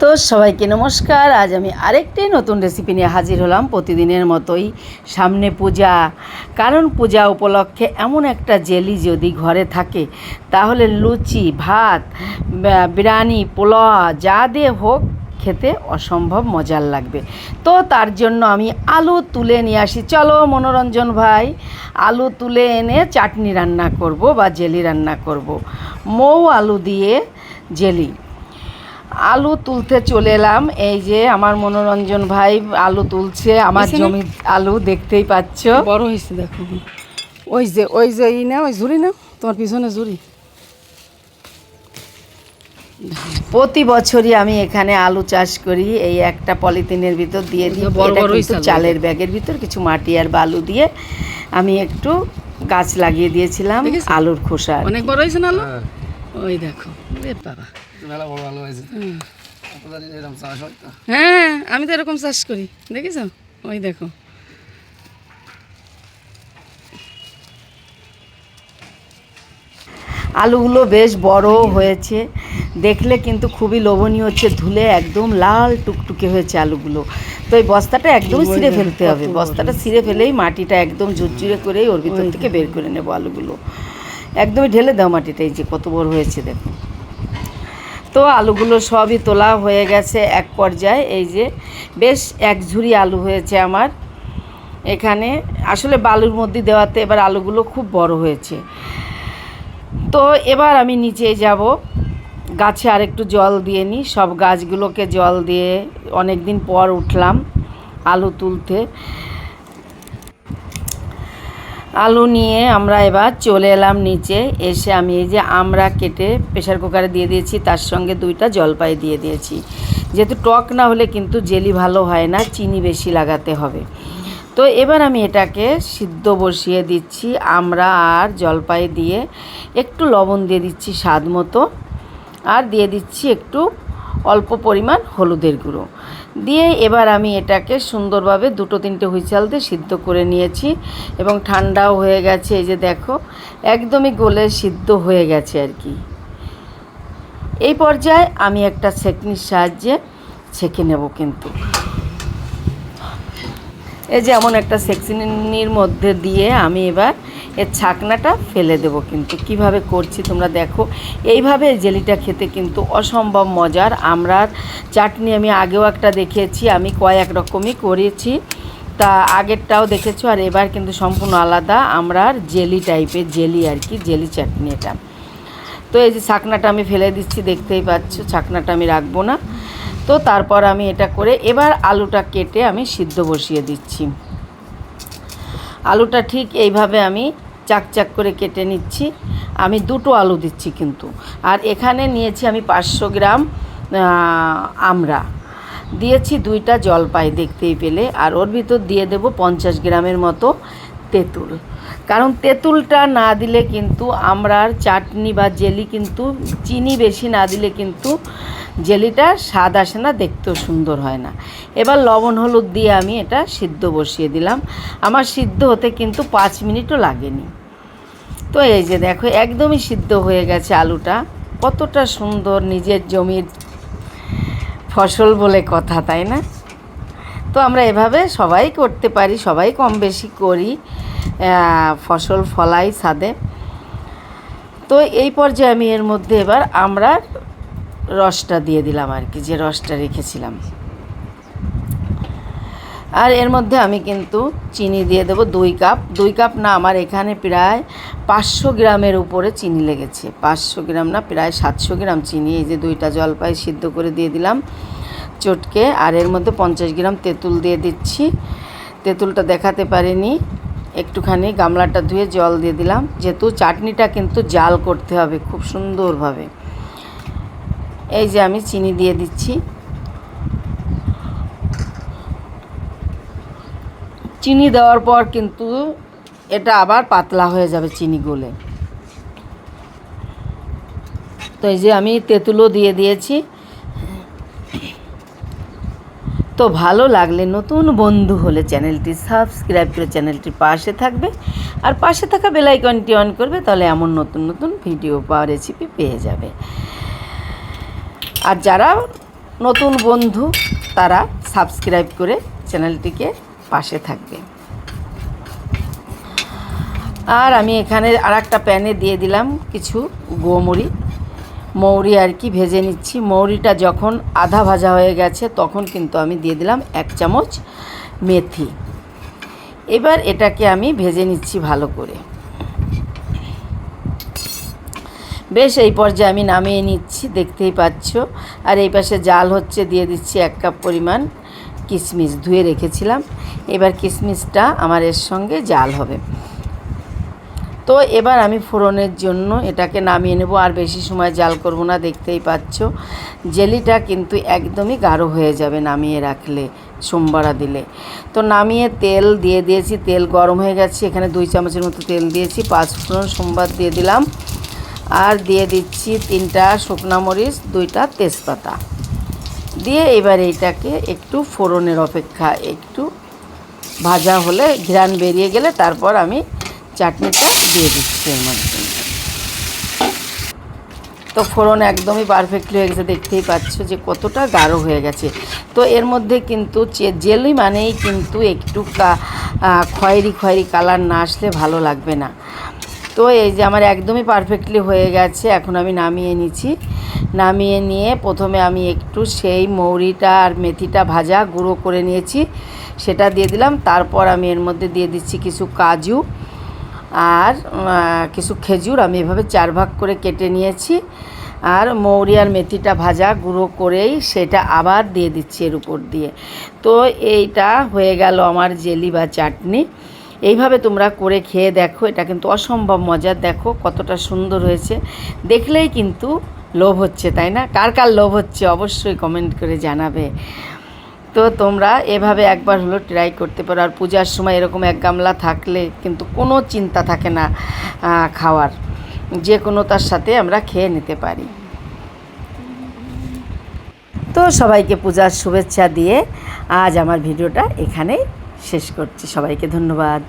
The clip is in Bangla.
তো সবাইকে নমস্কার। আজ আমি আরেকটি নতুন রেসিপি নিয়ে হাজির হলাম প্রতিদিনের মতোই। সামনে পূজা। কারণ পূজা উপলক্ষে এমন একটা জেলি যদি ঘরে থাকে, তাহলে লুচি, ভাত বিরিয়ানি, পোলাও, যা দিয়ে হোক, খেতে অসম্ভব মজার লাগবে। তো তার জন্য আমি আলু তুলে নিয়ে আসি। চলো মনোরঞ্জন ভাই, আলু তুলে এনে চাটনি রান্না করব বা জেলি রান্না করব। মৌ আলু দিয়ে জেলি। আলু তুলতে চলে এলাম। এই যে আমার মনোরঞ্জন ভাই আলু তুলছে আমার জমি আলু দেখতেই পাচ্ছ। বড় হয়েছে দেখো। ওই যে ওই যে ই না ওই ঝুড়ি না তোমার পিছনে ঝুড়ি। প্রতি বছরই আমি এখানে আলু চাষ করি এই একটা পলিথিনের ভিতর দিয়ে দিই বড় এটা বড় কিন্তু চালের ব্যাগের ভিতর কিছু মাটি আর বালু দিয়ে আমি একটু গাছ লাগিয়ে দিয়েছিলাম আলুর খোসা। অনেক বড় হয়েছে না আলু? ওই দেখো এ বাবা। মেলা বড় ভালো হয়েছে। এরকম চাষ হয় তো। হ্যাঁ আমি তো এরকম চাষ করি দেখেছ ওই দেখো। আলুগুলো বেশ বড় হয়েছে। দেখলে কিন্তু খুবই লোভনীয় হচ্ছে ধুলে একদম লাল টুকটুকে হয়েছে আলুগুলো। তো এই বস্তাটা একদমই ছিঁড়ে ফেলতে হবে। বস্তাটা ছিঁড়ে ফেলেই মাটিটা একদম ঝুরঝুরে করেই ওর ভিতর থেকে বের করে নেব আলুগুলো। একদমই ঢেলে দাও মাটিটা, এই যে কত বড় হয়েছে দেখো। তো আলুগুলো সবই তোলা হয়ে গেছে এক পর্যায়ে, এই যে বেশ এক ঝুড়ি আলু হয়েছে আমার। এখানে আসলে বালুর মধ্যে দেওয়াতে এবার আলুগুলো খুব বড় হয়েছে। তো এবার আমি নিচে যাব, গাছে আরেকটু জল দিয়ে নিই, সব গাছগুলোকে জল দিয়ে অনেক দিন পর উঠলাম আলু তুলতে। আলু নিয়ে আমরা এবার চলে এলাম নিচে। এসে আমি এই যে আমরা কেটে প্রেশার কুকারে দিয়ে দিয়েছি, তার সঙ্গে দুইটা জলপাই দিয়ে দিয়েছি। যেহেতু টক না হলে কিন্তু জেলি ভালো হয় না, চিনি বেশি লাগাতে হবে। তো এবার আমি এটাকে সিদ্ধ বসিয়ে দিচ্ছি। আমরা আর জলপাই দিয়ে একটু লবণ দিয়ে দিচ্ছি স্বাদ মতো। আর দিয়ে দিচ্ছি একটু অল্প পরিমাণ হলুদের গুঁড়ো। দিয়ে এবার আমি এটাকে সুন্দরভাবে দুটো তিনটে হুইচাল দিয়ে সিদ্ধ করে নিয়েছি এবং ঠান্ডাও হয়ে গেছে, এই যে দেখো, একদমই গোলে সিদ্ধ হয়ে গেছে আর কি। এই পর্যায়ে আমি একটা সেকনির সাহায্যে ছেঁকে নেব কিন্তু। এই যে এমন একটা সেকশনির মধ্যে দিয়ে আমি এবার এর ছাকনাটা ফেলে দেব কিন্তু। কীভাবে করছি তোমরা দেখো। এইভাবে জেলিটা খেতে কিন্তু অসম্ভব মজার। আমরা চাটনি আমি আগেও একটা দেখিয়েছি, আমি কয়েক রকমই করেছি। তা আগেরটাও দেখেছ আর এবার কিন্তু সম্পূর্ণ আলাদা। আমরা জেলি টাইপের জেলি আর কি, জেলি চাটনি এটা। তো এই যে ছাকনাটা আমি ফেলে দিচ্ছি, দেখতেই পাচ্ছ, ছাকনাটা আমি রাখব না। তো তারপর আমি এটা করে এবার আলুটা কেটে আমি সিদ্ধ বসিয়ে দিচ্ছি। আলুটা ঠিক এইভাবে আমি চাক চাক করে কেটে নিচ্ছি। আমি দুটো আলু দিচ্ছি কিন্তু। আর এখানে নিয়েছি আমি পাঁচশো গ্রাম আমরা দিয়েছি দুইটা জলপাই দেখতেই পেলে। আর ওর ভিতর দিয়ে দেবো পঞ্চাশ গ্রামের মতো তেঁতুল। কারণ তেঁতুলটা না দিলে কিন্তু আমরার চাটনি বা জেলি কিন্তু চিনি বেশি না দিলে কিন্তু জেলিটা স্বাদ আসে না, দেখতেও সুন্দর হয় না। এবার লবণ হলুদ দিয়ে আমি এটা সিদ্ধ বসিয়ে দিলাম। আমার সিদ্ধ হতে কিন্তু পাঁচ মিনিটও লাগেনি। তো এই যে দেখো, একদমই সিদ্ধ হয়ে গেছে আলুটা। কতটা সুন্দর নিজের জমির ফসল বলে কথা, তাই না? তো আমরা এভাবে সবাই করতে পারি, সবাই কম বেশি করি। ফসল ফলাই ছাদে। তো এই পর্যায়ে আমি এর মধ্যে এবার আমরা রসটা দিয়ে দিলাম আর কি, যে রসটা রেখেছিলাম। আর এর মধ্যে আমি কিন্তু চিনি দিয়ে দেবো দুই কাপ। দুই কাপ না, আমার এখানে প্রায় পাঁচশো গ্রামের উপরে চিনি লেগেছে। পাঁচশো গ্রাম না, প্রায় সাতশো গ্রাম চিনি, এই যে দুইটা জলপাই সিদ্ধ করে দিয়ে দিলাম চটকে। আর এর মধ্যে পঞ্চাশ গ্রাম তেঁতুল দিয়ে দিচ্ছি। তেঁতুলটা দেখাতে পারিনি। একটুখানি গামলাটা ধুয়ে জল দিয়ে দিলাম। যেহেতু চাটনিটা কিন্তু জাল করতে হবে খুব সুন্দরভাবে। এই যে আমি চিনি দিয়ে দিচ্ছি। চিনি দেওয়ার পর কিন্তু এটা আবার পাতলা হয়ে যাবে চিনি গলে। তো এই যে আমি তেঁতুলও দিয়ে দিয়েছি। তো ভালো লাগলে নতুন বন্ধু হলে চ্যানেলটি সাবস্ক্রাইব করে চ্যানেলটির পাশে থাকবে। আর পাশে থাকা বেলাইকনটি অন করবে, তাহলে এমন নতুন নতুন ভিডিও পাওয়া রেসিপি পেয়ে যাবে। আর যারা নতুন বন্ধু, তারা সাবস্ক্রাইব করে চ্যানেলটিকে পাশে থাকবে। আর আমি এখানে আর একটা প্যানে দিয়ে দিলাম কিছু গোমরি। মৌরি আর কি ভেজে নিচ্ছি। মৌরিটা যখন আধা ভাজা হয়ে গেছে, তখন কিন্তু আমি দিয়ে দিলাম এক চামচ মেথি। এবার এটাকে আমি ভেজে নিচ্ছি ভালো করে। বেশ, এই পর্যায়ে আমি নামিয়ে নিচ্ছি, দেখতেই পাচ্ছ। আর এই পাশে জাল হচ্ছে, দিয়ে দিচ্ছি এক কাপ পরিমাণ কিশমিশ ধুয়ে রেখেছিলাম। এবার কিশমিশটা আমার এর সঙ্গে জাল হবে। তো এবার আমি ফোড়নের জন্য এটাকে নামিয়ে নেব, আর বেশি সময় জাল করব না, দেখতেই পাচ্ছ। জেলিটা কিন্তু একদমই গাঢ় হয়ে যাবে নামিয়ে রাখলে, সোমবারা দিলে। তো নামিয়ে তেল দিয়ে দিয়েছি, তেল গরম হয়ে গেছে, এখানে দুই চামচের মতো তেল দিয়েছি, পাঁচ ফোড়ন সোমবার দিয়ে দিলাম। আর দিয়ে দিচ্ছি তিনটা শুকনা মরিচ, দুইটা তেজপাতা। দিয়ে এবার এইটাকে একটু ফোড়নের অপেক্ষা, একটু ভাজা হলে, ঘ্রাণ বেরিয়ে গেলে তারপর আমি চাটনিটা দিয়ে দিচ্ছি এর মধ্যে। তো ফোড়ন একদমই পারফেক্টলি হয়ে গেছে, দেখতেই পাচ্ছ যে কতটা গাঢ় হয়ে গেছে। তো এর মধ্যে কিন্তু জেলি মানেই কিন্তু একটু খয়েরি খয়েরি কালার না আসলে ভালো লাগবে না। তো এই যে আমার একদমই পারফেক্টলি হয়ে গেছে, এখন আমি নামিয়ে নিচ্ছি। নামিয়ে নিয়ে প্রথমে আমি একটু সেই মৌরিটা আর মেথিটা ভাজা, গুঁড়ো করে নিয়েছি। সেটা দিয়ে দিলাম, তারপর আমি এর মধ্যে দিয়ে দিচ্ছি কিছু কাজু। আর কিছু খেজুর আমি এভাবে চার ভাগ করে কেটে নিয়েছি। আর মৌরি আর মেথিটা ভাজা গুঁড়ো করেই সেটা আবার দিয়ে দিচ্ছি এর উপর দিয়ে। তো এইটা হয়ে গেল আমার জেলি বা চাটনি। এইভাবে তোমরা করে খেয়ে দেখো, এটা কিন্তু অসম্ভব মজার। দেখো কতটা সুন্দর হয়েছে। দেখলেই কিন্তু লোভ হচ্ছে, তাই না? কার কার লোভ হচ্ছে অবশ্যই কমেন্ট করে জানাবে। তো তোমরা এভাবে একবার হলো ট্রাই করতে পারো। আর পূজার সময় এরকম এক গামলা থাকলে কিন্তু কোনো চিন্তা থাকে না খাওয়ার। যে কোনো তার সাথে আমরা খেয়ে নিতে পারি। তো সবাইকে পূজার শুভেচ্ছা দিয়ে আজ আমার ভিডিওটা এখানেই শেষ করছি। সবাইকে ধন্যবাদ।